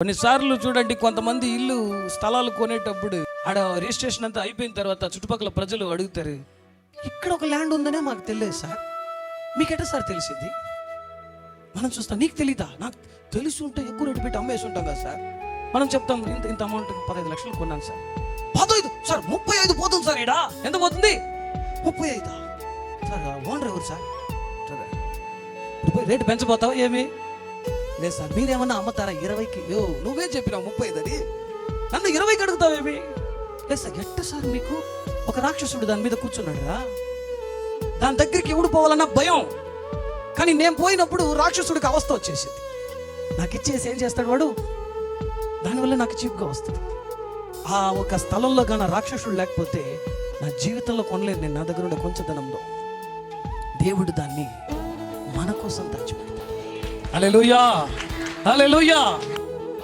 కొన్నిసార్లు చూడండి కొంతమంది ఇల్లు స్థలాలు కొనేటప్పుడు ఆడ రిజిస్ట్రేషన్ అంతా అయిపోయిన తర్వాత చుట్టుపక్కల ప్రజలు అడుగుతారు ఇక్కడ ఒక ల్యాండ్ ఉందనే మాకు తెలియదు సార్. మీకెట సార్ తెలిసింది? మనం చూస్తాం నీకు తెలీదా? నాకు తెలిసి ఉంటే ఎక్కువ రేటు పెట్టి అమ్మేసి ఉంటాం కదా సార్. మనం చెప్తాం ఇంత ఇంత అమౌంట్ పదహైదు లక్షలు కొన్నాను సార్. పదహైదు? సార్ ముప్పై ఐదు పోతుంది సార్ ఇడా ఎంత పోతుంది? ముప్పై ఐదా? సార్ ఓనర్ ఎవరు సార్? పోయి రేటు పెంచబోతావా ఏమి? లేదు సార్ మీరేమన్నా అమ్ముతారా? ఇరవైకి యో నువ్వే చెప్పినావు ముప్పై అది నన్ను ఇరవైకి అడుగుతావేమి? లేదు సార్ ఎట్ట సార్ మీకు? ఒక రాక్షసుడు దాని మీద కూర్చున్నాడురా దాని దగ్గరికి ఎవడు పోవాలన్న భయం. కానీ నేను పోయినప్పుడు రాక్షసుడికి అవస్థ వచ్చేసింది. నాకు ఇచ్చేసి ఏం చేస్తాడు వాడు? దానివల్ల నాకు చీప్గా వస్తుంది ఆ ఒక స్థలంలో కానీ రాక్షసుడు లేకపోతే నా జీవితంలో కొనలేదు నేను నా దగ్గర ఉండే కొంచెం ధనంలో. దేవుడు దాన్ని మన కోసం దాచిపెడతాడు. Hallelujah. Hallelujah.